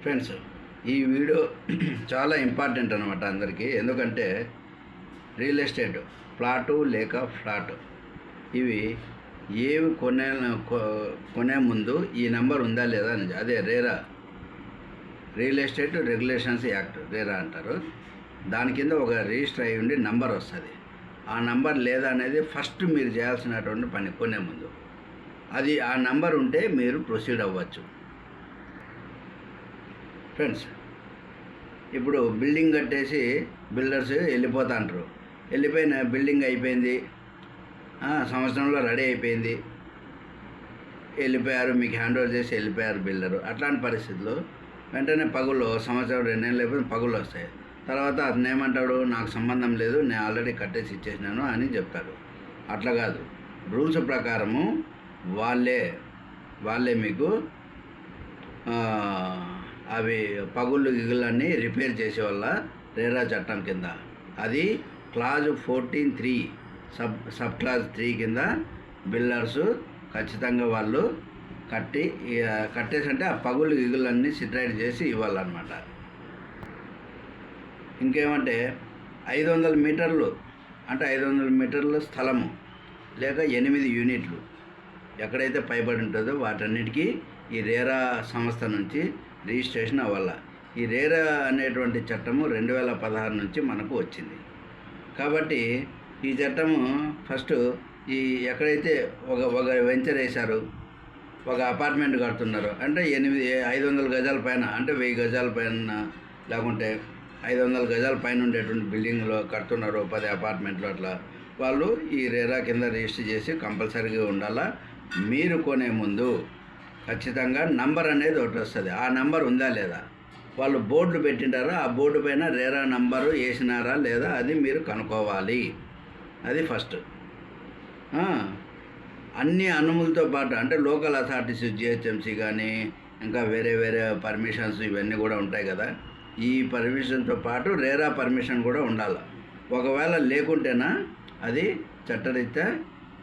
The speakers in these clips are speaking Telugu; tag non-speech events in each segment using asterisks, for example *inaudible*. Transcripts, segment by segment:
ఫ్రెండ్స్ ఈ వీడియో చాలా ఇంపార్టెంట్ అనమాట అందరికీ. ఎందుకంటే రియల్ ఎస్టేట్ ప్లాటు లేక ఫ్లాట్ ఇవి ఏవి కొనే కొ- కొనే ముందు ఈ నెంబర్ ఉందా లేదా అని అదే RERA real estate regulations act RERA అంటారు. దాని కింద ఒక రిజిస్టర్ అయి ఉండి నంబర్ వస్తుంది. ఆ నంబర్ లేదా అనేది ఫస్ట్ మీరు చేయాల్సినటువంటి పని కొనే ముందు. అది ఆ నంబర్ ఉంటే మీరు ప్రొసీడ్ అవ్వచ్చు. ఫ్రెండ్స్ ఇప్పుడు బిల్డింగ్ కట్టేసి బిల్డర్స్ వెళ్ళిపోతా అంటారు వెళ్ళిపోయిన బిల్డింగ్ అయిపోయింది. సంవత్సరంలో రెడీ అయిపోయింది. వెళ్ళిపోయారు మీకు హ్యాండ్ ఓవర్ చేసి వెళ్ళిపోయారు బిల్డరు. అట్లాంటి పరిస్థితుల్లో వెంటనే పగులు సంవత్సరం రెండు నెలలు అయిపోయిన పగులు వస్తాయి. తర్వాత అతను ఏమంటాడు నాకు సంబంధం లేదు నేను ఆల్రెడీ కట్టేసి ఇచ్చేసినాను అని చెప్తాడు అట్లా కాదు. రూల్స్ ప్రకారము వాళ్ళే వాళ్ళే మీకు అవి పగుళ్ళు గిగులన్నీ రిపేర్ చేసే వల్ల రేరా చట్టం కింద. అది clause fourteen three sub sub clause three కింద బిల్డర్స్ ఖచ్చితంగా వాళ్ళు కట్టి ఇక కట్టేసి అంటే ఆ పగుళ్ళు గిగులన్నీ సిట్రైట్ చేసి ఇవ్వాలన్నమాట. ఇంకేమంటే ఐదు వందల మీటర్లు అంటే ఐదు వందల మీటర్ల స్థలము లేక ఎనిమిది యూనిట్లు ఎక్కడైతే పైబడి ఉంటుందో వాటన్నిటికీ ఈ రేరా సంస్థ నుంచి రిజిస్ట్రేషన్ అవ్వాల. ఈ రేరా అనేటువంటి చట్టము రెండు వేల పదహారు నుంచి మనకు వచ్చింది. కాబట్టి ఈ చట్టము ఫస్ట్ ఈ ఎక్కడైతే ఒక ఒక వెంచర్ వేశారు ఒక అపార్ట్మెంట్ కడుతున్నారు అంటే ఎనిమిది ఐదు వందల గజాల పైన అంటే వెయ్యి గజాల పైన లేకుంటే ఐదు వందల గజాల పైన ఉండేటువంటి బిల్డింగ్లో కడుతున్నారు పది అపార్ట్మెంట్లు అట్లా వాళ్ళు ఈ రేరా కింద రిజిస్టర్ చేసి కంపల్సరీగా ఉండాలా? మీరు కొనే ముందు ఖచ్చితంగా నంబర్ అనేది ఒకటి వస్తుంది. ఆ నంబర్ ఉందా లేదా? వాళ్ళు బోర్డులు పెట్టింటారా? ఆ బోర్డు పైన రేరా నంబరు వేసినారా లేదా అది మీరు కనుక్కోవాలి. అది ఫస్ట్. అన్ని అనుమతులతో పాటు అంటే లోకల్ అథారిటీస్ జిహెచ్ఎంసీ కానీ ఇంకా వేరే వేరే పర్మిషన్స్ ఇవన్నీ కూడా ఉంటాయి కదా. ఈ పర్మిషన్తో పాటు రేరా పర్మిషన్ కూడా ఉండాలి. ఒకవేళ లేకుంటేనా అది చట్టరీత్యా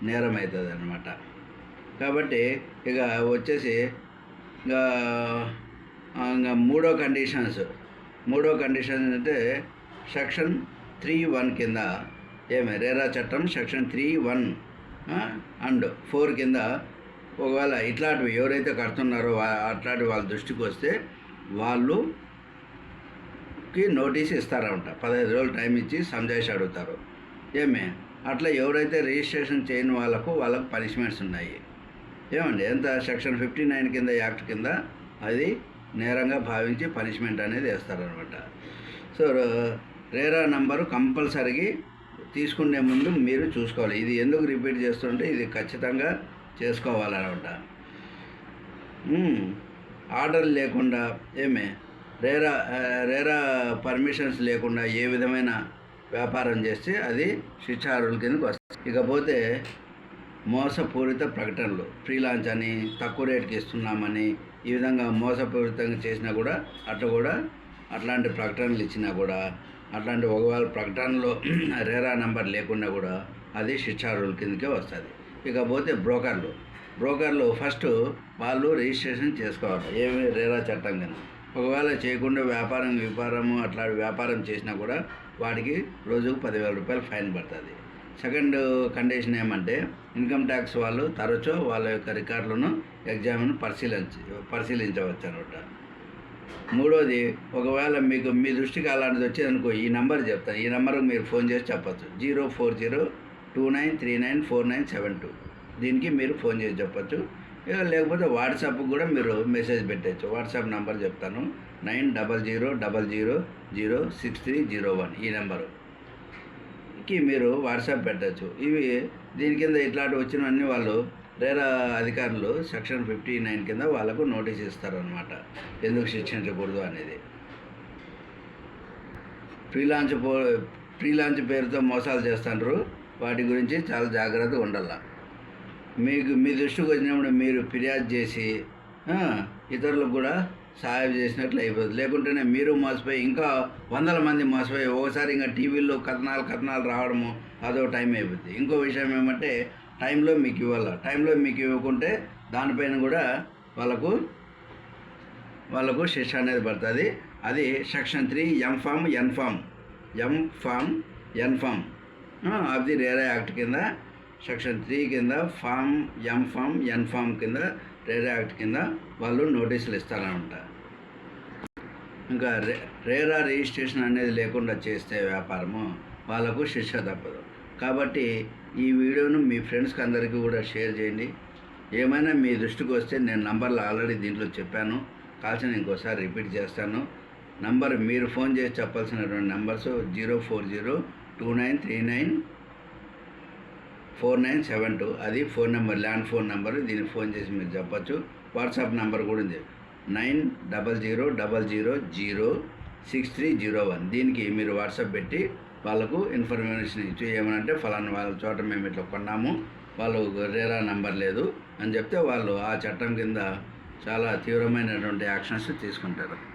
నేరం అవుతుంది అనమాట కాబట్టి ఇక వచ్చేసి ఇంకా ఇంకా మూడో కండిషన్స్. మూడో కండిషన్ అంటే సెక్షన్ త్రీ వన్ కింద ఏమి రేరా చట్టం section three one and four కింద ఒకవేళ ఇట్లాంటివి ఎవరైతే కడుతున్నారో అట్లాంటి వాళ్ళ దృష్టికి వస్తే వాళ్ళుకి నోటీస్ ఇస్తారంట. పదహైదు రోజులు టైం ఇచ్చి సంజాయిషి అడుగుతారు. ఏమే అట్లా ఎవరైతే రిజిస్ట్రేషన్ చేయని వాళ్ళకు వాళ్ళకు పనిష్మెంట్స్ ఉన్నాయి. ఏమండి ఎంత? సెక్షన్ ఫిఫ్టీ నైన్ కింద యాక్ట్ కింద అది నేరంగా భావించి పనిష్మెంట్ అనేది వేస్తారనమాట. సో రేరా నంబరు కంపల్సరీగా తీసుకునే ముందు మీరు చూసుకోవాలి. ఇది ఎందుకు రిపీట్ చేస్తుంటే ఇది ఖచ్చితంగా చేసుకోవాలన్నమాట ఆర్డర్ లేకుండా ఏమే? రేరా రేరా పర్మిషన్స్ లేకుండా ఏ విధమైన వ్యాపారం చేస్తే అది శిక్షారుల కిందకు వస్తుంది. ఇకపోతే మోసపూరిత ప్రకటనలు. ఫ్రీ లాంచ్ అని తక్కువ రేటుకి ఇస్తున్నామని ఈ విధంగా మోసపూరితంగా చేసినా కూడా అట్లా కూడా అట్లాంటి ప్రకటనలు ఇచ్చినా కూడా అట్లాంటి ఒకవేళ ప్రకటనలో *clears throat* రేరా నెంబర్ లేకుండా కూడా అది శిక్షారుల కిందకే వస్తుంది. ఇకపోతే బ్రోకర్లు. బ్రోకర్లు ఫస్ట్ వాళ్ళు రిజిస్ట్రేషన్ చేసుకోవాలి. ఏమి రేరా చట్టం కింద. ఒకవేళ చేయకుండా వ్యాపారం వ్యాపారము అట్లా వ్యాపారం చేసినా కూడా వాడికి రోజుకు పదివేల రూపాయలు ఫైన్ పడుతుంది. సెకండ్ కండిషన్ ఏమంటే ఇన్కమ్ ట్యాక్స్ వాళ్ళు తరచూ వాళ్ళ యొక్క రికార్డులను ఎగ్జామ్ను పరిశీలించి పరిశీలించవచ్చు అనమాట మూడోది ఒకవేళ మీకు మీ దృష్టికి అలాంటిది వచ్చేదనుకో ఈ నెంబర్ చెప్తాను ఈ నెంబర్కి మీరు ఫోన్ చేసి చెప్పచ్చు. Zero four zero two nine three nine four nine seven two. దీనికి మీరు ఫోన్ చేసి చెప్పచ్చు. లేకపోతే వాట్సాప్ కూడా మీరు మెసేజ్ పెట్టచ్చు. వాట్సాప్ నెంబర్ చెప్తాను. Nine double zero double zero zero six three zero one ఈ నెంబరు కి మీరు వాట్సాప్ పెట్టచ్చు. ఇవి దీని కింద ఇట్లాంటి వచ్చినవన్నీ వాళ్ళు రేరా అధికారులు సెక్షన్ ఫిఫ్టీ నైన్ కింద వాళ్ళకు నోటీస్ ఇస్తారనమాట ఎందుకు శిక్షించకూడదు అనేది. ఫ్రీలాన్స్ పో ఫ్రీలాంచ్ పేరుతో మోసాలు చేస్తుంటారు వాటి గురించి చాలా జాగ్రత్తగా ఉండాల. మీకు మీ దృష్టికి వచ్చినప్పుడు మీరు ఫిర్యాదు చేసి ఇతరులకు కూడా సహాయం చేసినట్లు అయిపోతుంది. లేకుంటేనే మీరు మోసపోయి ఇంకా వందల మంది మోసపోయి ఒకసారి ఇంకా టీవీల్లో కథనాలు కథనాలు రావడము అదో టైం అయిపోతుంది ఇంకో విషయం ఏమంటే టైంలో మీకు ఇవ్వాలి. టైంలో మీకు ఇవ్వకుంటే దానిపైన కూడా వాళ్ళకు వాళ్ళకు శిక్ష అనేది పడుతుంది. అది section three M form N form. M form N form. Of the RERA act కింద సెక్షన్ త్రీ కింద form M form N form కింద రేరా యాక్ట్ కింద వాళ్ళు నోటీసులు ఇస్తారనమాట. ఇంకా రే రేరా రిజిస్ట్రేషన్ అనేది లేకుండా చేస్తే వ్యాపారము వాళ్ళకు శిక్ష తప్పదు. కాబట్టి ఈ వీడియోను మీ ఫ్రెండ్స్కి అందరికీ కూడా షేర్ చేయండి. ఏమైనా మీ దృష్టికి వస్తే నేను నంబర్లు ఆల్రెడీ దీంట్లో చెప్పాను. కాల్సిన ఇంకోసారి రిపీట్ చేస్తాను. నంబర్ మీరు ఫోన్ చేసి చెప్పాల్సినటువంటి numbers zero four zero two nine three nine four nine seven two. అది phone number land phone number. దీనికి ఫోన్ చేసి మీరు చెప్పచ్చు. వాట్సాప్ నెంబర్ కూడా ఉంది. Nine double zero double zero zero six three zero one. దీనికి మీరు వాట్సాప్ పెట్టి వాళ్ళకు ఇన్ఫర్మేషన్ ఇచ్చి ఏమనంటే ఫలానా వాళ్ళ చోట మేము ఇట్లా కొన్నాము. వాళ్ళు రేరా నంబర్ లేదు అని చెప్తే వాళ్ళు ఆ చట్టం కింద చాలా తీవ్రమైనటువంటి యాక్షన్స్ తీసుకుంటారు.